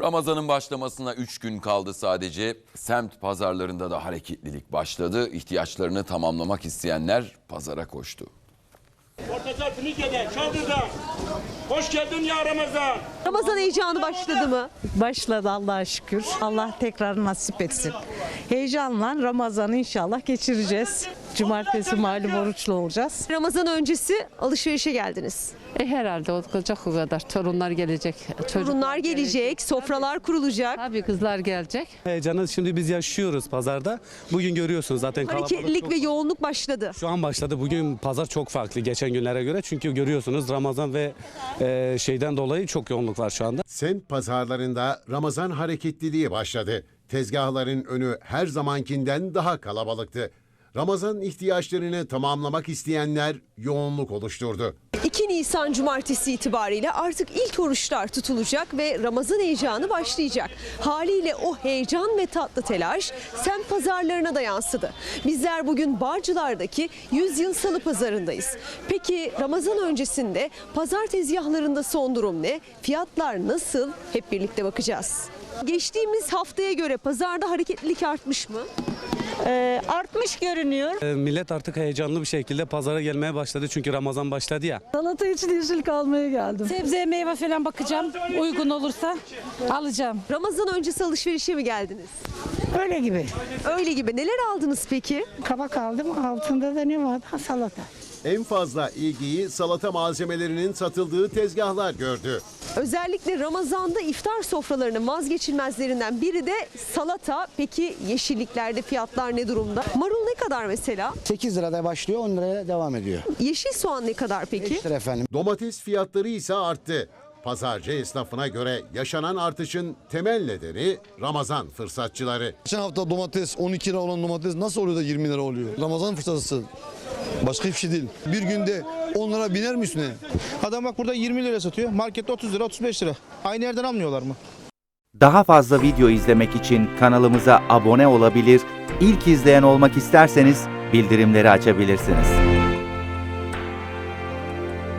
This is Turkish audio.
Ramazan'ın başlamasına 3 gün kaldı sadece. Semt pazarlarında da hareketlilik başladı. İhtiyaçlarını tamamlamak isteyenler pazara koştu. Ortaca Finike'de, Çadır'da. Hoş geldin ya Ramazan. Ramazan heyecanı başladı mı? Başladı Allah'a şükür. Allah tekrar nasip etsin. Heyecanla Ramazan'ı inşallah geçireceğiz. Cumartesi malum oruçlu olacağız. Ramazan öncesi alışverişe geldiniz. E herhalde olacak o kadar. Torunlar gelecek. Torunlar gelecek, sofralar kurulacak. Tabii kızlar gelecek. Heyecanı şimdi biz yaşıyoruz pazarda. Bugün görüyorsunuz zaten kalabalık Hareketlilik çok- ve yoğunluk başladı. Şu an başladı. Bugün pazar çok farklı geçen günlere göre. Çünkü görüyorsunuz Ramazan ve e, şeyden dolayı çok yoğunluk var şu anda. Semt pazarlarında Ramazan hareketliliği başladı. Tezgahların önü her zamankinden daha kalabalıktı. Ramazan ihtiyaçlarını tamamlamak isteyenler yoğunluk oluşturdu. 2 Nisan Cumartesi itibariyle artık ilk oruçlar tutulacak ve Ramazan heyecanı başlayacak. Haliyle o heyecan ve tatlı telaş semt pazarlarına da yansıdı. Bizler bugün Bağcılar'daki 100 yıl salı pazarındayız. Peki Ramazan öncesinde pazar tezgahlarında son durum ne? Fiyatlar nasıl? Hep birlikte bakacağız. Geçtiğimiz haftaya göre pazarda hareketlilik artmış mı? Ee, artmış görünüyor. E, millet artık heyecanlı bir şekilde pazara gelmeye başladı. Çünkü Ramazan başladı ya. Salata için yeşillik almaya geldim. Sebze meyve falan bakacağım. Uygun olursa alacağım. Ramazan öncesi alışverişe mi geldiniz? Öyle gibi. Öyle gibi. Neler aldınız peki? Kabak aldım. Altında da ne var? Ha, salata. En fazla ilgiyi salata malzemelerinin satıldığı tezgahlar gördü. Özellikle Ramazan'da iftar sofralarının vazgeçilmezlerinden biri de salata. Peki yeşilliklerde fiyatlar ne durumda? Marul ne kadar mesela? 8 lirada başlıyor 10 liraya devam ediyor. Yeşil soğan ne kadar peki? 5 lira efendim. Domates fiyatları ise arttı. Pazarcı esnafına göre yaşanan artışın temel nedeni Ramazan fırsatçıları. Geçen hafta domates 12 lira olan domates nasıl oluyor da 20 lira oluyor? Ramazan fırsatı. Başka hiçbir şey değil. Bir günde 10 lira biner mi üstüne? Adam bak burada 20 lira satıyor. Markette 30 lira 35 lira. Aynı yerden almıyorlar mı? Daha fazla video izlemek için kanalımıza abone olabilir, ilk izleyen olmak isterseniz bildirimleri açabilirsiniz.